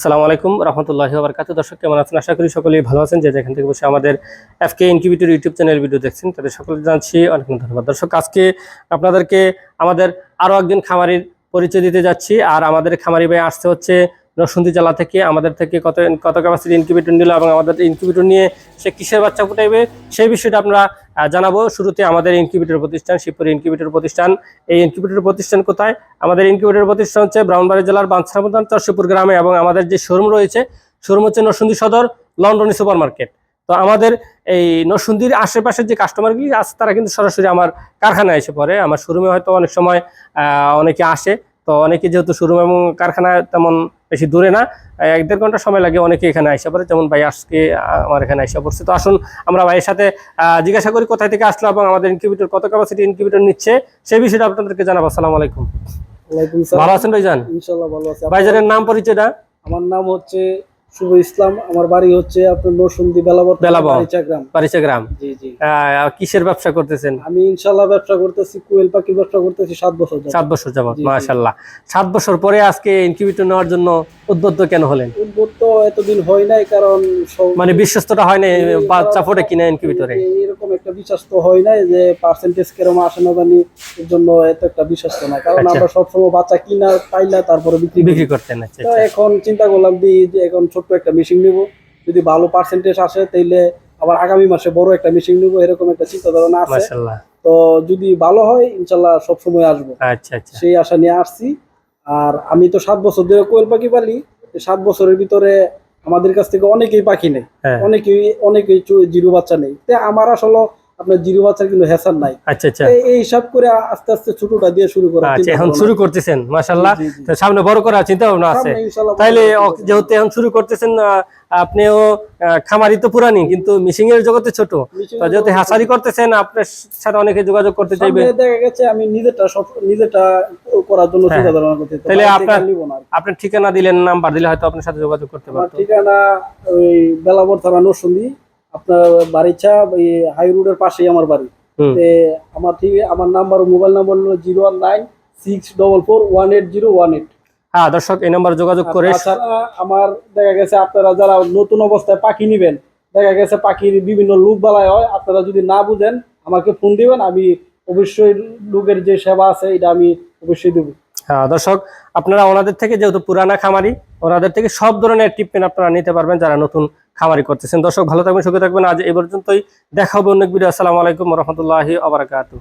আসসালামু আলাইকুম রহমতুল্লাহি আবরকাত দর্শক, কেমন আছেন? আশা করি সকলেই ভালো আছেন। যে যেখান থেকে বসে আমাদের FK incubator YouTube channel video দেখছেন, তাদের সকলে জানছি অনেক ধন্যবাদ। দর্শক, আজকে আপনাদেরকে আমাদের আরও একজন খামারির পরিচয় দিতে যাচ্ছি। আর আমাদের খামারি ভাই আসতে হচ্ছে নরসিংদী জেলা থেকে আমাদের থেকে কত কত ক্যাপাসিটি ইনকিউবেটর নিল এবং আমাদের ইনকিউবেটর নিয়ে সে কিসের বাচ্চা ফুটাইবে, সেই বিষয়টা আমরা জানাব। শুরুতে আমাদের ইনকিউবেটর প্রতিষ্ঠান, শিবপুর ইনকিউবেটর প্রতিষ্ঠান। এই ইনকিউবেটর প্রতিষ্ঠান কোথায়? আমাদের ইনকিউবেটর প্রতিষ্ঠান হচ্ছে ব্রাউনবাড়ি জেলার বাঞ্ছারামদান চরশিপুর গ্রামে এবং আমাদের যে শোরুম রয়েছে শোরুম হচ্ছে নরসিংদী সদর, লন্ডনী সুপার মার্কেট তো আমাদের এই নরসিংদীর আশেপাশের যে কাস্টমারগুলি আছে, তারা কিন্তু সরাসরি আমার কারখানায় এসে পড়ে। আমার শোরুমে হয়তো অনেক সময় অনেকে আসে। তো অনেকে যেহেতু শোরুম এবং কারখানা তেমন বেশি দূরে না এক দেড় ঘণ্টা সময় লাগে অনেকে এখানে আসে পড়ে। যেমন ভাই আজকে আমার এখানে আসে পড়ছে। তো আসুন আমরা ভাইয়ের সাথে জিজ্ঞাসা করি কোথায় থেকে আসলো এবং আমাদের ইনকিউবেটর কত ক্যাপাসিটি ইনকিউবেটর নিচ্ছে সেই বিষয়টা আপনাদেরকে জানাব। আসসালামু আলাইকুম। ভালো আছেন ভাইজান? ইনশাআল্লাহ ভালো আছে। ভাইজানের নাম পরিচয়টা? আমার নাম হচ্ছে শুভ ইসলাম। আমার বাড়ি হচ্ছে আপনার নরসিংদী বেলাবর বেলাবর। গ্রাম পারিচা গ্রাম জি। জি কিসের ব্যবসা করতেছেন? আমি ইনশাআল্লাহ ব্যবসা করতেছি কোয়েল পাখির ব্যবসা করতেছি সাত বছর সাত বছর যাবত। মাশাল্লাহ সাত বছর পরে আজকে ইনকিউবেটর নেওয়ার জন্য উদ্বুদ্ধ কেন হলেন? তো এতদিন হয় নাই কারণ মানে বিশ্বস্তটা হয় না এই বাচ্চা ফোটে কিনা ইনকিউবেটরে? এরকম একটা বিশ্বাস তো হয় নাই যে পার্সেন্টেজ কেরম আসে না জানি এর জন্য এত একটা বিশ্বাস তো না। কারণ আচ্ছা। আমরা সবসময় বাচ্চা কিনা পাইলা তারপরে বিক্রি বিক্রি করতেন আচ্ছা এখন চিন্তা করলাম যে এখন ছোট্ট একটা মেশিন নিব। যদি ভালো পার্সেন্টেজ আসে তাইলে আবার আগামী মাসে বড় একটা মেশিন নিব এরকম একটা চিন্তা ধারণা আছে তো যদি ভালো হয় ইনশাল্লাহ সবসময় আসব। আচ্ছা আচ্ছা। সেই আশা নিয়ে আসছি। আর আমি তো সাত বছর ধরে কোয়েল পাখি পালি সাত বছরের ভিতরে আমাদের কাছ থেকে অনেকেই পাখি নেই হ্যাঁ। অনেকেই অনেকেই জিরো বাচ্চা নেই তো আমার আসলে আপনার জিরো বাচ্চার কিন্তু হেসার নাই। আচ্ছা আচ্ছা। এই- হিসাব করে আস্তে আস্তে ছোটটা দিয়ে শুরু করা আচ্ছা এখন শুরু করতেছেন। তো সামনে বড় করার চিন্তা ভাবনা আছে। তাইলে যেহেতু এখন শুরু করতেছেন আপনিও খামারি তো পুরানি কিন্তু মিশিং এর জগতে ছোট। যেহেতু হাসারি করতেছেন আপনার সাথে অনেকে যোগাযোগ করতে চাইবে। দেখা গেছে আমি নিজেরটা সব নিজেরটা করার জন্য। চিন্তা করতে তাহলে আপনার- আপনার ঠিকানা দিলেন নাম্বার দিলে হয়তো আপনার সাথে যোগাযোগ করতে পারতো। ঠিকানা ওই বেলাবর থানা আপনার বাড়িছা ওই হাই রোডের পাশেই আমার বাড়ি। আমার ঠিক আমার নাম্বার মোবাইল নাম্বার হলো zero one nine six double four one eight zero one eight হ্যাঁ দর্শক এই নাম্বার যোগাযোগ করে আমার দেখা গেছে আপনারা যারা নতুন অবস্থায় পাখি নিবেন দেখা গেছে পাখির বিভিন্ন লুক বালায় হয় আপনারা যদি না বুঝেন আমাকে ফোন দিবেন আমি অবশ্যই লোকের যে সেবা আছে এটা আমি অবশ্যই দেবো। হ্যাঁ দর্শক আপনারা ওনাদের থেকে যেহেতু পুরানা খামারি ওনাদের থেকে সব ধরনের ট্রিটমেন্ট আপনারা নিতে পারবেন যারা নতুন খামারি করতেছেন। দর্শক, ভালো থাকবেন, সুখে থাকবেন। আজ এই পর্যন্তই। দেখাবো অনেক ভিডিও। আসসালামু আলাইকুম রহমতুল্লাহি আবরাকাতু